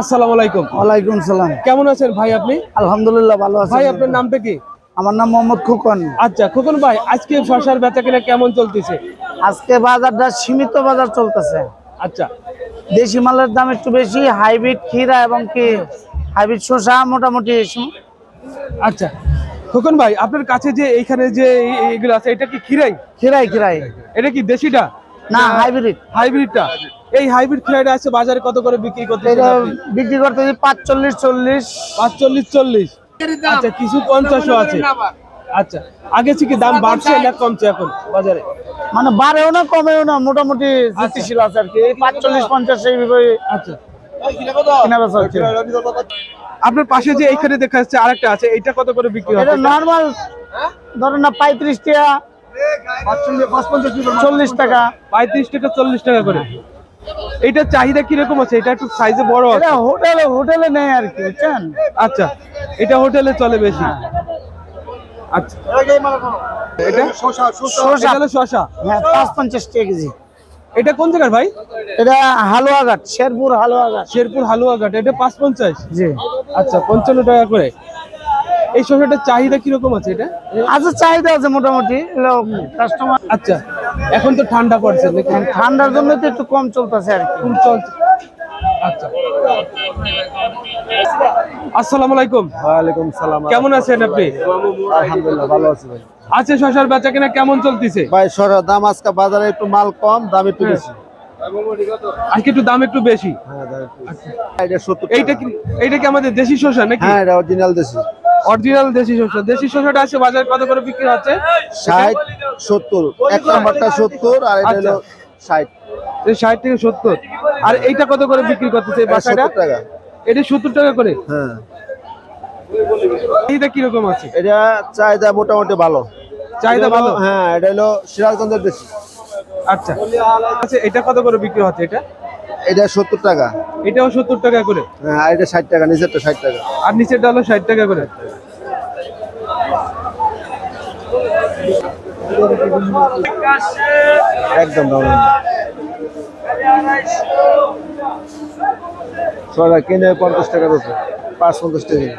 আসসালামু আলাইকুম। ওয়ালাইকুম সালাম। কেমন আছেন ভাই আপনি? আলহামদুলিল্লাহ ভালো আছি। ভাই আপনার নামটা কি? আমার নাম মোহাম্মদ খুকন। আচ্ছা খোকন ভাই আজকে শশার বেচা কিনা কেমন চলতেছে? আজকে বাজারটা সীমিত বাজার চলতেছে। আচ্ছা। দেশি মালের দাম একটু বেশি হাইব্রিড ক্ষীরা এবং কি হাইব্রিড শসা মোটামুটি আচ্ছা। খোকন ভাই আপনার কাছে যে এইখানে যে এগুলো আছে এটা কি খিরাই ক্ষীরাই ক্ষীরাই। এটা কি দেশিটা? না হাইব্রিড। হাইব্রিডটা? এই হাইব্রিড খিরাইটা আছে বাজারে কত করে বিক্রি করতে এটা বিক্রি করতে পাঁচচল্লিশ চল্লিশ। চল্লিশ। পাঁচচল্লিশ চল্লিশ আচ্ছা কিছু পঞ্চাশও আছে। আচ্ছা আগে থেকে দাম বাড়ছে না কমছে এখন বাজারে? মানে বাড়েও না কমেও না মোটামুটি স্থিতিশীল আছে আর কি। এই পাঁচচল্লিশ পঞ্চাশ এইভাবে আচ্ছা। কেনা বেচা হচ্ছে। আপনার পাশে যে এইখানে দেখা যাচ্ছে আরেকটা আছে এটা কত করে বিক্রি এটা হচ্ছে? নর্মাল ধরেন না পঁয়ত্রিশ টাকা। চল্লিশ টাকা। পঁয়ত্রিশ টাকা চল্লিশ টাকা করে। এটা চাহিদা কীরকম আছে? এটা একটু সাইজে বড় আছে। হোটেলে হোটেলে নেই আর কি বুঝছেন? আচ্ছা এটা হোটেলে চলে বেশি। আচ্ছা। এটা? শসা। শশা হ্যাঁ পাঁচ পঞ্চাশ টাকা কেজি। এটা কোন জায়গার ভাই? এটা হালুয়াঘাট শেরপুর হালুয়াঘাট শেরপুর হালুয়াঘাট এটা পাঁচ পঞ্চাশ? জি। আচ্ছা পঞ্চান্ন টাকা করে। এই শসাটার চাহিদা কীরকম আছে এটা? আচ্ছা চাহিদা আছে মোটামুটি কাস্টমার আচ্ছা এখন তো ঠান্ডা পড়ছে ঠান্ডার জন্য তো একটু কম চলতেছে আর কি। চলছে। আচ্ছা। আসসালামু আলাইকুম। ওয়ালাইকুম সালাম। কেমন আছেন আপনি? আলহামদুলিল্লাহ ভালো আছি ভাই। আছে শশার বেচা কিনা কেমন চলতেছে? ভাই দাম আজকে বাজারে একটু মাল কম দাম একটু বেশি। আজকে একটু দাম একটু বেশি? হ্যাঁ দাম একটু বেশি। এইটা কি এইটা কি আমাদের দেশি শসা নাকি? হ্যাঁ এটা অরিজিনাল দেশি। অরিজিনাল দেশি শসা দেশি শসাটা আছে বাজারে কত করে বিক্রি হচ্ছে? ষাট সত্তর। এক নম্বরটা সত্তর আর এটা হলো ষাট। এই ষাট থেকে সত্তর। আর এইটা কত করে বিক্রি করতেছে এই বাসাটা? সত্তর টাকা। এটা সত্তর টাকা করে? হ্যাঁ। এইটা কীরকম আছে? এটা চাহিদা মোটামুটি ভালো। চাহিদা ভালো? হ্যাঁ এটা হলো সিরাজগঞ্জের দেশি। আচ্ছা। আচ্ছা এটা কত করে বিক্রি হচ্ছে এটা? এটা সত্তর টাকা। এটাও সত্তর টাকা করে? হ্যাঁ আর এটা ষাট টাকা নিচেরটা ষাট টাকা। আর নিচেরটা হলো ষাট টাকা করে? একদম ভালো সবাই কিনে পঞ্চাশ টাকা বেশি পাঁচ পঞ্চাশ টাকা।